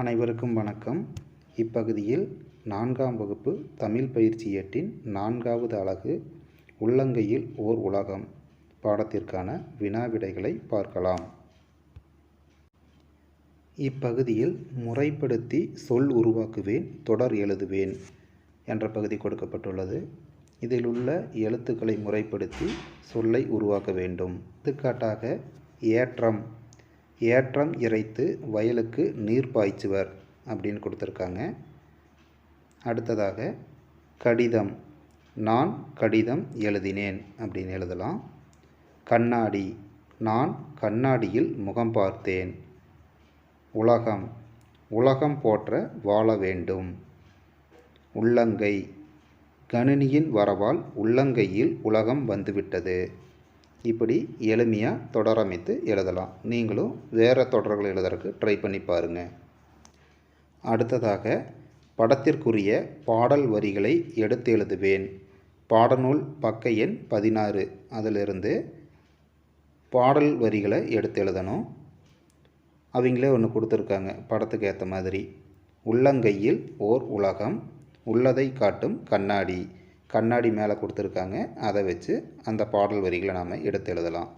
அனைவருக்கும் வணக்கம். இப்பகுதியில் நான்காம் வகுப்பு தமிழ் பயிற்சி ஏட்டின் நான்காவது அலகு உள்ளங்கையில் ஓர் உலகம். பாடத்திற்கான வினாவிடைகளை பார்க்கலாம். இப்பகுதியில் முறைப்படுத்தி சொல் உருவாக்குவேன் தொடர் எழுதுவேன் என்ற பகுதி கொடுக்கப்பட்டுள்ளது. இதில் உள்ள எழுத்துக்களை முறைப்படுத்தி சொல்லை உருவாக்க வேண்டும். எடுத்துக்காட்டாக ஏற்றம் ஏற்றம் இறைத்து வயலுக்கு நீர் பாய்ச்சுவர் அப்படின்னு கொடுத்துருக்காங்க. அடுத்ததாக கடிதம். நான் கடிதம் எழுதினேன் அப்படின்னு எழுதலாம். கண்ணாடி. நான் கண்ணாடியில் முகம் பார்த்தேன். உலகம். உலகம் போற்ற வாழ வேண்டும். உள்ளங்கை. கணினியின் வரவால் உள்ளங்கையில் உலகம் வந்துவிட்டது. இப்படி எளிமையாக தொடரமைத்து எழுதலாம். நீங்களும் வேறு தொடர்கள் எழுதுறதுக்கு ட்ரை பண்ணி பாருங்கள் அடுத்ததாக படத்திற்குரிய பாடல் வரிகளை எடுத்து எழுதுவேன். பாடநூல் பக்க எண் பதினாறு. அதிலிருந்து பாடல் வரிகளை எடுத்து எழுதணும். அவங்களே ஒன்று கொடுத்துருக்காங்க படத்துக்கு ஏற்ற மாதிரி. உள்ளங்கையில் ஓர் உலகம் உள்ளதை காட்டும் கண்ணாடி. கண்ணாடி மேலே கொடுத்துருக்காங்க. அதை வச்சு அந்த பாடல் வரிகளை நாம் எடுத்து எழுதலாம்.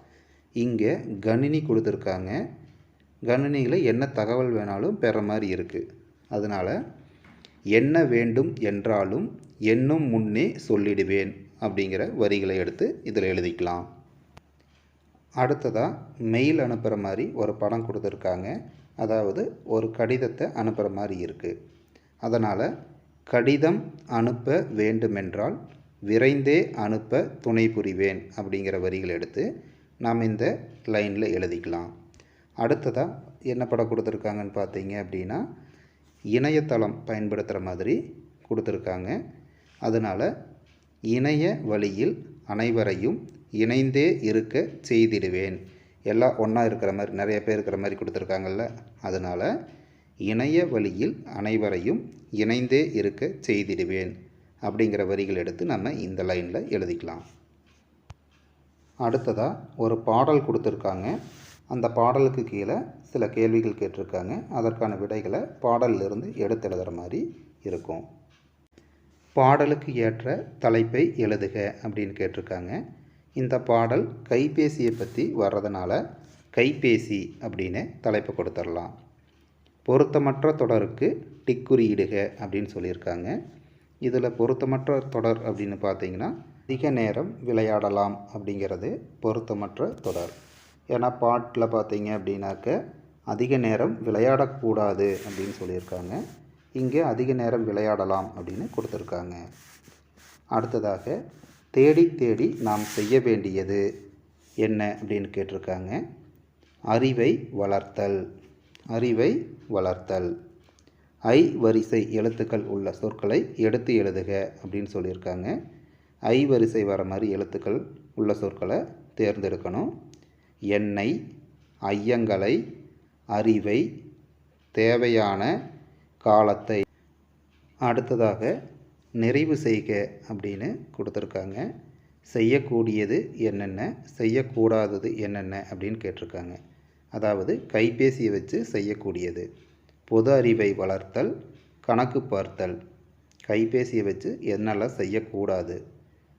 இங்கே கணினி கொடுத்துருக்காங்க. கணினியில் என்ன தகவல் வேணாலும் பெற மாதிரி இருக்குது அதனால் என்ன வேண்டும் என்றாலும் என்னும் முன்னே சொல்லிடுவேன் அப்படிங்கிற வரிகளை எடுத்து இதில் எழுதிக்கலாம். அடுத்ததாக மெயில் அனுப்புகிற மாதிரி ஒரு படம் கொடுத்துருக்காங்க. அதாவது ஒரு கடிதத்தை அனுப்புகிற மாதிரி இருக்குது அதனால் கடிதம் அனுப்ப வேண்டுமென்றால் விரைந்தே அனுப்ப துணை புரிவேன் அப்படிங்கிற வரிகள் எடுத்து நாம் இந்த லைனில் எழுதிக்கலாம். அடுத்ததாக என்ன படம் கொடுத்துருக்காங்கன்னு பார்த்தீங்க அப்படின்னா இணையதளம் பயன்படுத்துகிற மாதிரி கொடுத்துருக்காங்க. அதனால் இணைய வழியில் அனைவரையும் இணைந்தே இருக்க செய்திடுவேன். எல்லாம் ஒன்றா இருக்கிற மாதிரி நிறைய பேர் இருக்கிற மாதிரி கொடுத்துருக்காங்கல்ல அதனால் இணைய வழியில் அனைவரையும் இணைந்தே இருக்க செய்திடுவேன் அப்படிங்கிற வரிகள் எடுத்து நம்ம இந்த லைனில் எழுதிக்கலாம். அடுத்ததாக ஒரு பாடல் கொடுத்துருக்காங்க. அந்த பாடலுக்கு கீழே சில கேள்விகள் கேட்டிருக்காங்க. அதற்கான விடைகளை பாடலிலிருந்து எடுத்து எழுதுகிற மாதிரி இருக்கும். பாடலுக்கு ஏற்ற தலைப்பை எழுதுக அப்படின்னு கேட்டிருக்காங்க. இந்த பாடல் கைபேசியை பற்றி வர்றதுனால கைபேசி அப்படின்னு தலைப்பு கொடுத்துடலாம். பொருத்தமற்ற தொடருக்கு டிக் குறியிடுக அப்படின்னு சொல்லியிருக்காங்க. இதில் பொருத்தமற்ற தொடர் அப்படின்னு பார்த்தீங்கன்னா அதிக நேரம் விளையாடலாம் அப்படிங்கிறது பொருத்தமற்ற தொடர். ஏன்னா பாட்டில் பார்த்தீங்க அப்படின்னாக்க அதிக நேரம் விளையாடக்கூடாது அப்படின்னு சொல்லியிருக்காங்க. இங்கே அதிக நேரம் விளையாடலாம் அப்படின்னு கொடுத்துருக்காங்க. அடுத்ததாக தேடி தேடி நாம் செய்ய வேண்டியது என்ன அப்படின்னு கேட்டிருக்காங்க. அறிவை வளர்த்தல். அறிவை வளர்த்தல். ஐ வரிசை எழுத்துக்கள் உள்ள சொற்களை எடுத்து எழுதுக அப்படின்னு சொல்லியிருக்காங்க. ஐ வரிசை வர மாதிரி எழுத்துக்கள் உள்ள சொற்களை தேர்ந்தெடுக்கணும். எண்ணெய் ஐயங்களை அறிவை தேவையான காலத்தை. அடுத்ததாக நிறைவு செய்க அப்படின்னு கொடுத்துருக்காங்க. செய்யக்கூடியது என்னென்ன? செய்யக்கூடாதது என்னென்ன? அப்படின்னு கேட்டிருக்காங்க. அதாவது கைபேசியை வச்சு செய்யக்கூடியது. பொது அறிவை வளர்த்தல் கணக்கு பார்த்தல். கைபேசியை வச்சு என்னெல்லாம் செய்யக்கூடாது?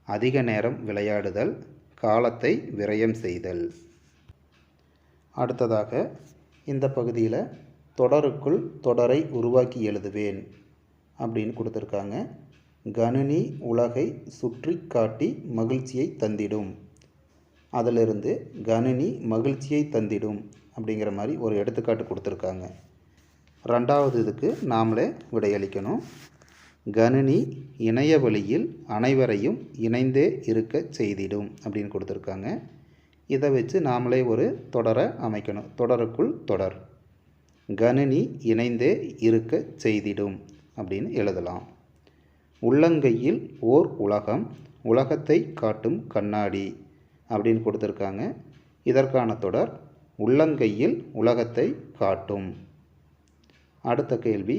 அதிக நேரம் விளையாடுதல் காலத்தை விரயம் செய்தல். அடுத்ததாக இந்த பகுதியில் தொடருக்குள் தொடரை உருவாக்கி எழுதுவேன் அப்படின்னு கொடுத்துருக்காங்க. கணினி உலகை சுற்றி காட்டி மகிழ்ச்சியை தந்திடும். அதிலிருந்து கணினி மகிழ்ச்சியை தந்திடும் அப்படிங்கிற மாதிரி ஒரு எடுத்துக்காட்டு கொடுத்துருக்காங்க. ரெண்டாவது இதுக்கு நாமளே விடையளிக்கணும். கணினி இணைய வழியில் அனைவரையும் இணைந்தே இருக்க செய்திடும் அப்படின்னு கொடுத்துருக்காங்க. இதை வச்சு நாமளே ஒரு தொடரை அமைக்கணும். தொடருக்குள் தொடர். கணினி இணைந்தே இருக்க செய்திடும் அப்படின்னு எழுதலாம். உள்ளங்கையில் ஓர் உலகம் உலகத்தை காட்டும் கண்ணாடி. அப்படின்னு கொடுத்துருக்காங்க. இதற்கான தொடர் உள்ளங்கையில் உலகத்தை காட்டும் அடுத்த கேள்வி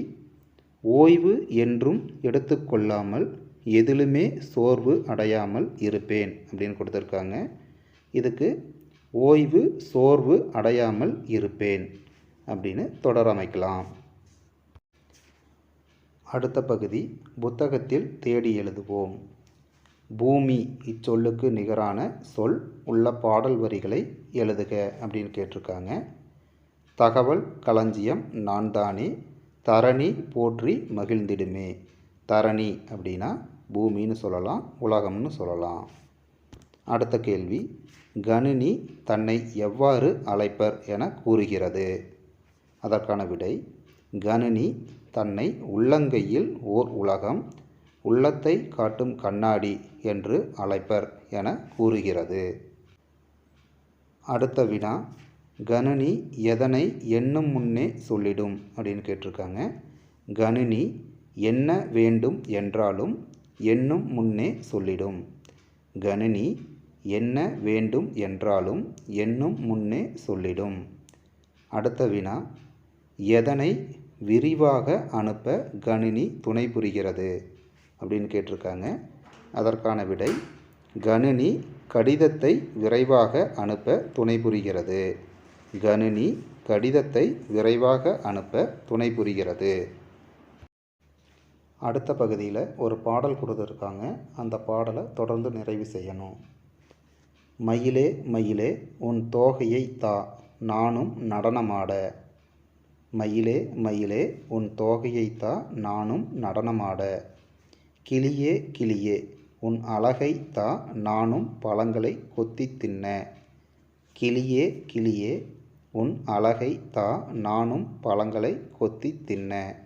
ஓய்வு என்றும் எடுத்துக்கொள்ளாமல் எதிலுமே சோர்வு அடையாமல் இருப்பேன் அப்படின்னு கொடுத்துருக்காங்க. இதுக்கு ஓய்வு சோர்வு அடையாமல் இருப்பேன் அப்படின்னு தொடர் அமைக்கலாம். அடுத்த பகுதி புத்தகத்தில் தேடி எழுதுவோம் பூமி இச்சொல்லுக்கு நிகரான சொல் உள்ள பாடல் வரிகளை எழுதுக அப்படின்னு கேட்டிருக்காங்க. தகவல் களஞ்சியம் நான் தானே தரணி போற்றி மகிழ்ந்திடுமே. தரணி அப்படின்னா பூமின்னு சொல்லலாம் உலகம்னு சொல்லலாம். அடுத்த கேள்வி கணினி தன்னை எவ்வாறு அழைப்பர் என கூறுகிறது? அதற்கான விடை கணினி தன்னை உள்ளங்கையில் ஓர் உலகம் உள்ளத்தை காட்டும் கண்ணாடி என்று அழைப்பர் என கூறுகிறது. அடுத்த வினா கணினி எதனை எண்ணும் முன்னே சொல்லிடும்? அப்படின்னு கேட்டிருக்காங்க. கணினி என்ன வேண்டும் என்றாலும் எண்ணும் முன்னே சொல்லிடும். கணினி என்ன வேண்டும் என்றாலும் எண்ணும் முன்னே சொல்லிடும். அடுத்த வினா எதனை விரிவாக அனுப்ப கணினி துணை புரிகிறது? அப்படின்னு கேட்டிருக்காங்க. அதற்கான விடை கணினி கடிதத்தை விரைவாக அனுப்ப துணை புரிகிறது கணினி கடிதத்தை விரைவாக அனுப்ப துணை புரிகிறது அடுத்த பகுதியில் ஒரு பாடல் கொடுத்துருக்காங்க. அந்த பாடலை தொடர்ந்து நிறைவு செய்யணும். மயிலே மயிலே உன் தோகையை தா நானும் நடனமாட. மயிலே மயிலே உன் தோகையை தா நானும் நடனமாட. கிளியே கிளியே உன் அழகை தா நானும் பழங்களை கொத்தி தின்ன. கிளியே கிளியே உன் அழகை தா நானும் பழங்களை கொத்தி தின்ன.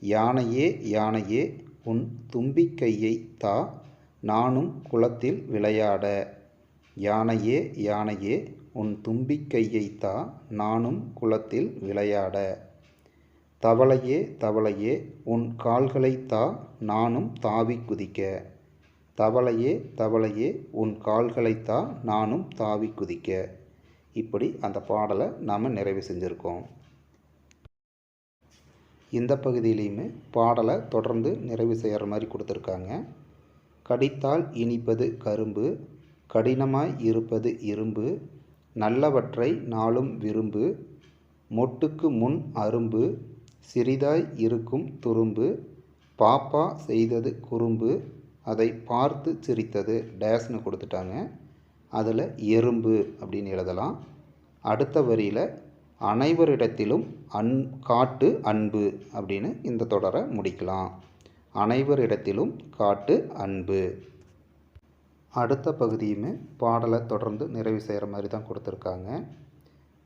யானையே யானையே உன் தும்பிக்கையை தா நானும் குளத்தில் விளையாட. யானையே யானையே உன் தும்பிக்கையை தா நானும் குளத்தில் விளையாட. தவளையே தவளையே உன் கால்களை தா நானும் தாவி குதிக்க. தவளையே தவளையே உன் கால்களை தா நானும் தாவி குதிக்க. இப்படி அந்த பாடலை நாம் நிறைவு செஞ்சுருக்கோம். இந்த பகுதியிலையுமே பாடலை தொடர்ந்து நிறைவு செய்கிற மாதிரி கொடுத்துருக்காங்க. கடித்தால் இனிப்பது கரும்பு கடினமாய் இருப்பது இரும்பு நல்லவற்றை நாளும் விரும்பு மொட்டுக்கு முன் அரும்பு சிறிதாய் இருக்கும் துரும்பு பாப்பா செய்தது குறும்பு அதை பார்த்து சிரித்தது. டேஸ்னு கொடுத்துட்டாங்க. அதில் எறும்பு அப்படின்னு எழுதலாம். அடுத்த வரியில் அனைவரிடத்திலும் அன் காட்டு அன்பு அப்படின்னு இந்த தொடரை முடிக்கலாம். அனைவரிடத்திலும் காட்டு அன்பு. அடுத்த பகுதியுமே பாடலை தொடர்ந்து நிறைவு செய்கிற மாதிரி தான் கொடுத்துருக்காங்க.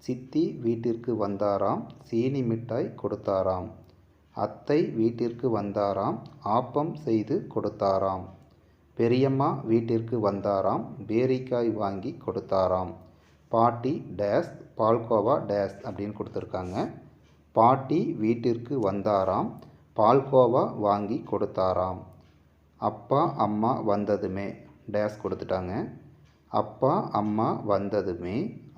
சித்தி வீட்டிற்கு வந்தாராம் சீனி மிட்டாய் கொடுத்தாராம். அத்தை வீட்டிற்கு வந்தாராம் ஆப்பம் செய்து கொடுத்தாராம். பெரியம்மா வீட்டிற்கு வந்தாராம் பேரிக்காய் வாங்கி கொடுத்தாராம். பாட்டி டேஸ் பால்கோவா டேஸ் அப்படின்னு கொடுத்துருக்காங்க. பாட்டி வீட்டிற்கு வந்தாராம் பால்கோவா வாங்கி கொடுத்தாராம். அப்பா அம்மா வந்ததுமே டேஸ் கொடுத்துட்டாங்க. அப்பா அம்மா வந்ததுமே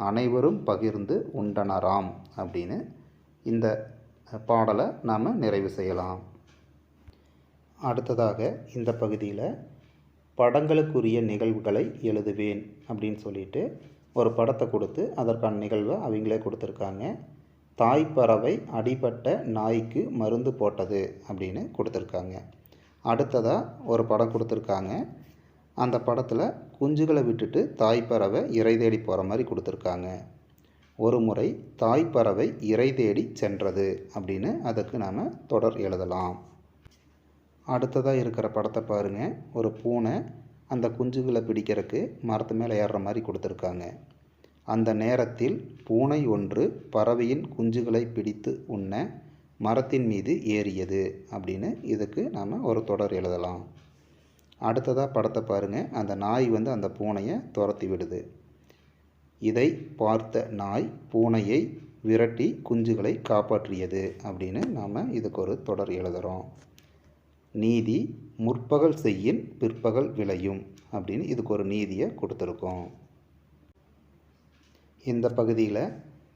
அனைவரும் பகிர்ந்து உண்டனராம் அப்படின்னு இந்த பாடலை நாம் நிறைவு செய்யலாம். அடுத்ததாக இந்த பகுதியில் படங்களுக்குரிய நிகழ்வுகளை எழுதுவேன் அப்படின்னு சொல்லிட்டு ஒரு படத்தை கொடுத்து அதற்கான நிகழ்வை அவங்களே கொடுத்துருக்காங்க. தாய் பறவை அடிபட்ட நாய்க்கு மருந்து போட்டது அப்படின்னு கொடுத்துருக்காங்க. அடுத்ததாக ஒரு படம் கொடுத்துருக்காங்க. அந்த படத்தில் குஞ்சுகளை விட்டுட்டு தாய் பறவை இறை தேடி போகிற மாதிரி கொடுத்துருக்காங்க. ஒரு முறை தாய் பறவை இறை தேடி சென்றது அப்படின்னு அதுக்கு நாம் தொடர் எழுதலாம். அடுத்ததாக இருக்கிற படத்தை பாருங்கள் ஒரு பூனை அந்த குஞ்சுகளை பிடிக்கிறதுக்கு மரத்து மேலே ஏறுற மாதிரி கொடுத்துருக்காங்க. அந்த நேரத்தில் பூனை ஒன்று பறவையின் குஞ்சுகளை பிடித்து உண்ண மரத்தின் மீது ஏறியது அப்படின்னு இதுக்கு நாம் ஒரு தொடர் எழுதலாம். அடுத்ததாக படத்தை பாருங்கள் அந்த நாய் வந்து அந்த பூனையை துரத்தி விடுது. இதை பார்த்த நாய் பூனையை விரட்டி குஞ்சுகளை காப்பாற்றியது அப்படின்னு நாம் இதுக்கு ஒரு தொடர் எழுதுகிறோம் நீதி முற்பகல் செய்யின் பிற்பகல் விளையும் அப்படின்னு இதுக்கு ஒரு நீதியை கொடுத்துருக்கோம். இந்த பகுதியில்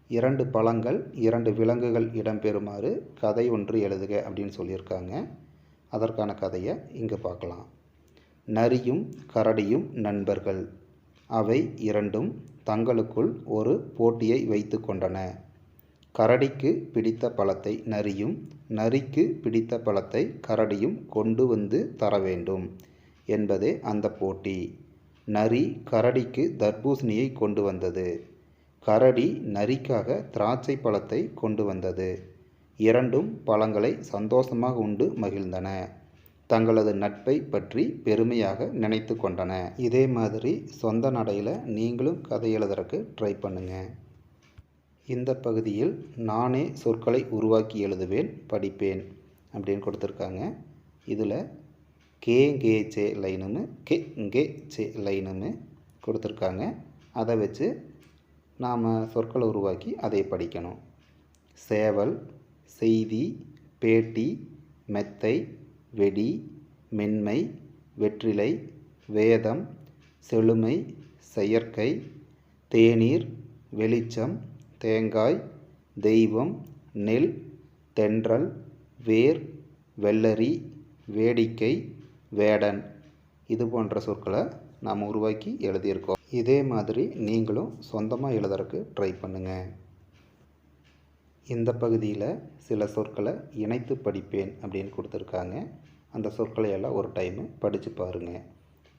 இரண்டு பழங்கள் இரண்டு விலங்குகள் இடம்பெறுமாறு கதை ஒன்று எழுதுக அப்படின்னு சொல்லியிருக்காங்க. அதற்கான கதையை இங்கே பார்க்கலாம். நரியும் கரடியும் நண்பர்கள். அவை இரண்டும் தங்களுக்குள் ஒரு போட்டியை வைத்து கொண்டன. கரடிக்கு பிடித்த பழத்தை நரியும் நரிக்கு பிடித்த பழத்தை கரடியும் கொண்டு வந்து தர வேண்டும் என்பதே அந்த போட்டி. நரி கரடிக்கு தர்பூசணியை கொண்டு வந்தது. கரடி நரிக்காக திராட்சை பழத்தை கொண்டு வந்தது. இரண்டும் பழங்களை சந்தோஷமாக உண்டு மகிழ்ந்தன. தங்களது நட்பை பற்றி பெருமையாக நினைத்து கொண்டன. இதே மாதிரி சொந்த நடையில் நீங்களும் கதை எழுதுறக்கு ட்ரை பண்ணுங்கள் இந்த பகுதியில் நானே சொற்களை உருவாக்கி எழுதுவேன் படிப்பேன் அப்படின்னு கொடுத்துருக்காங்க. இதில் கே கே சே லைனுன்னு கே கே சே லைனுன்னு கொடுத்துருக்காங்க. அதை வச்சு நாம் சொற்களை உருவாக்கி அதை படிக்கணும். சேவல் செய்தி பேட்டி மெத்தை வெடி மென்மை வெற்றிலை வேதம் செழுமை செயற்கை தேநீர் வெளிச்சம் தேங்காய் தெய்வம் நெல் தென்றல் வேர் வெள்ளரி வேடிக்கை வேடன். இது போன்ற சொற்களை நாம் உருவாக்கி எழுதியிருக்கோம். இதே மாதிரி நீங்களும் சொந்தமாக எழுதுறதுக்கு ட்ரை பண்ணுங்கள் இந்த பகுதியில் சில சொற்களை இணைத்து படிப்பேன் அப்படின்னு கொடுத்துருக்காங்க. அந்த சொற்களை எல்லாம் ஒரு டைமு படித்து பாருங்கள்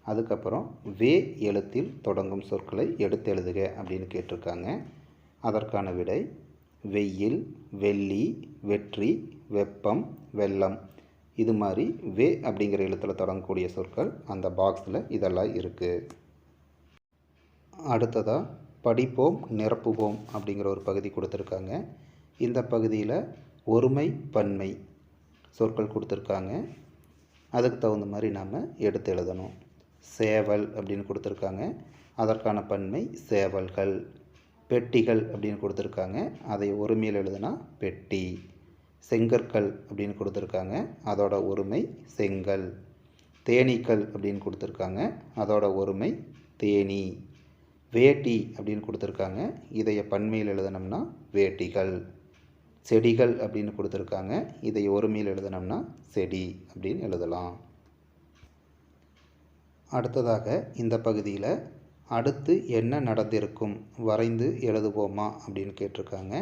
அதுக்கப்புறம் வே எழுத்தில் தொடங்கும் சொற்களை எடுத்து எழுதுக அப்படின்னு கேட்டிருக்காங்க. அதற்கான விடை வெயில் வெள்ளி வெற்றி வெப்பம் வெள்ளம். இது மாதிரி வே அப்படிங்கிற எழுத்தில் தொடங்கக்கூடிய சொற்கள் அந்த பாக்ஸில் இதெல்லாம் இருக்குது அடுத்ததாக படிப்போம் நிரப்புவோம் அப்படிங்கிற ஒரு பகுதி கொடுத்துருக்காங்க. இந்த பகுதியில் ஒருமை பன்மை சொற்கள் கொடுத்துருக்காங்க. அதுக்கு தகுந்த மாதிரி நாம் எடுத்து எழுதணும். சேவல் அப்படின்னு கொடுத்துருக்காங்க. அதற்கான பன்மை சேவல்கள். பெட்டிகள் அப்படின்னு கொடுத்துருக்காங்க. அதை ஒருமையில் எழுதுனா பெட்டி. செங்கற்கள் அப்படின்னு கொடுத்துருக்காங்க. அதோட ஒருமை செங்கல். தேனீக்கள் அப்படின்னு கொடுத்துருக்காங்க. அதோட ஒருமை தேனி. வேட்டி அப்படின்னு கொடுத்துருக்காங்க. இதைய பன்மையில் எழுதணும்னா வேட்டிகள். செடிகள் அப்படின்னு கொடுத்துருக்காங்க. இதை ஒருமையில் எழுதணும்னா செடி அப்படின்னு எழுதலாம். அடுத்ததாக இந்த பகுதியில் அடுத்து என்ன நடந்திருக்கும் வரைந்து எழுதுவோமா அப்படின்னு கேட்டிருக்காங்க.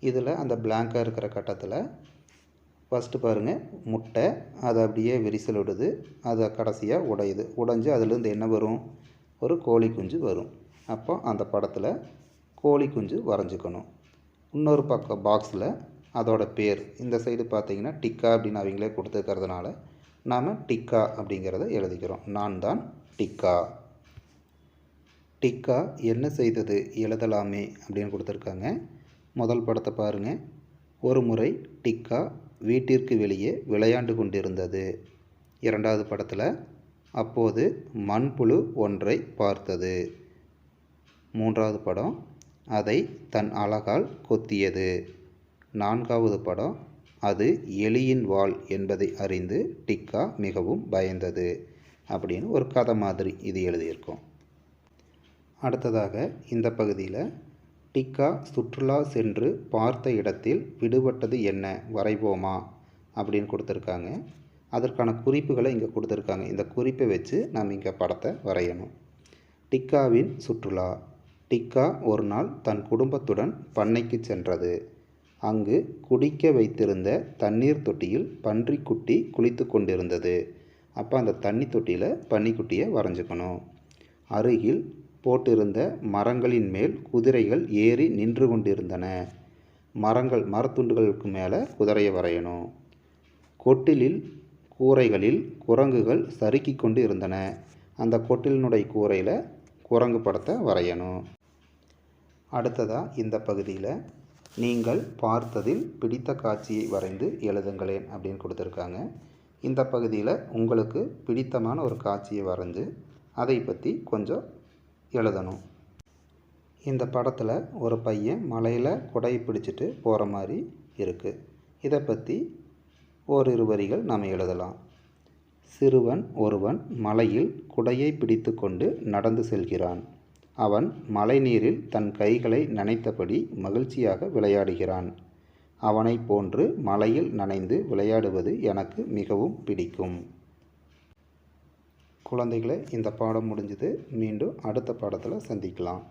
இதில் அந்த பிளாங்காக இருக்கிற கட்டத்தில் ஃபஸ்ட்டு பாருங்கள் முட்டை அதை அப்படியே விரிசல் விடுது அதை கடைசியாக உடையுது. உடைஞ்சு அதுலேருந்து என்ன வரும்? ஒரு கோழி குஞ்சு வரும். அப்போ அந்த படத்தில் கோழி குஞ்சு வரைஞ்சிக்கணும். இன்னொரு பக்கம் பாக்ஸில் அதோட பேர். இந்த சைடு பார்த்தீங்கன்னா டிக்கா அப்படின்னு அவங்களே கொடுத்துருக்கறதுனால நாம் டிக்கா அப்படிங்கிறத எழுதிக்கிறோம். நான் தான் டிக்கா. டிக்கா என்ன செய்தது? எழுதலாமே அப்படின்னு கொடுத்துருக்காங்க. முதல் படத்தை பாருங்கள் ஒரு முறை டிக்கா வீட்டிற்கு வெளியே விளையாண்டு கொண்டிருந்தது. இரண்டாவது படத்தில் அப்போது மண்புழு ஒன்றை பார்த்தது. மூன்றாவது படம் அதை தன் அழகால் கொத்தியது. நான்காவது படம் அது எலியின் வால் என்பதை அறிந்து டிக்கா மிகவும் பயந்தது அப்படின்னு ஒரு கதை மாதிரி இது எழுதியிருக்கோம். அடுத்ததாக இந்த பகுதியில் டிக்கா சுற்றுலா சென்று பார்த்த இடத்தில் விடுபட்டது என்ன வரைவோமா அப்படின்னு கொடுத்துருக்காங்க. அதற்கான குறிப்புகளை இங்கே கொடுத்துருக்காங்க. இந்த குறிப்பை வச்சு நாம் இங்கே படத்தை வரையணும். டிக்காவின் சுற்றுலா. டிக்கா ஒரு நாள் தன் குடும்பத்துடன் பண்ணைக்கு சென்றது. அங்கு குடிக்க வைத்திருந்த தண்ணீர் தொட்டியில் பன்றிக்குட்டி குளித்து கொண்டிருந்தது. அப்போ அந்த தண்ணி தொட்டியில் பன்னிக்குட்டியை வரைஞ்சிக்கணும். அருகில் போட்டிருந்த மரங்களின் மேல் குதிரைகள் ஏறி நின்று கொண்டிருந்தன. மரங்கள் மரத்துண்டுகளுக்கு மேலே குதிரையை வரையணும். கொட்டிலில் கூரைகளில் குரங்குகள் சறுக்கி கொண்டு இருந்தன. அந்த கொட்டிலினுடைய கூரையில் குரங்கு படத்தை வரையணும். அடுத்ததாக இந்த பகுதியில் நீங்கள் பார்த்ததில் பிடித்த காட்சியை வரைந்து எழுதுங்களேன் அப்படின்னு கொடுத்துருக்காங்க. இந்த பகுதியில் உங்களுக்கு பிடித்தமான ஒரு காட்சியை வரைஞ்சு அதை பற்றி கொஞ்சம் எழுதணும். இந்த படத்தில் ஒரு பையன் மலையில் குடையை பிடிச்சிட்டு போகிற மாதிரி இருக்குது இதை பற்றி ஓரிரு வரிகள் நாம் எழுதலாம். சிறுவன் ஒருவன் மலையில் குடையை பிடித்து கொண்டு நடந்து செல்கிறான். அவன் மழைநீரில் தன் கைகளை நனைத்தபடி மகிழ்ச்சியாக விளையாடுகிறான். அவனைப் போன்று மலையில் நனைந்து விளையாடுவது எனக்கு மிகவும் பிடிக்கும். குழந்தைகளை இந்த பாடம் முடிஞ்சது. மீண்டும் அடுத்த பாடத்தில் சந்திக்கலாம்.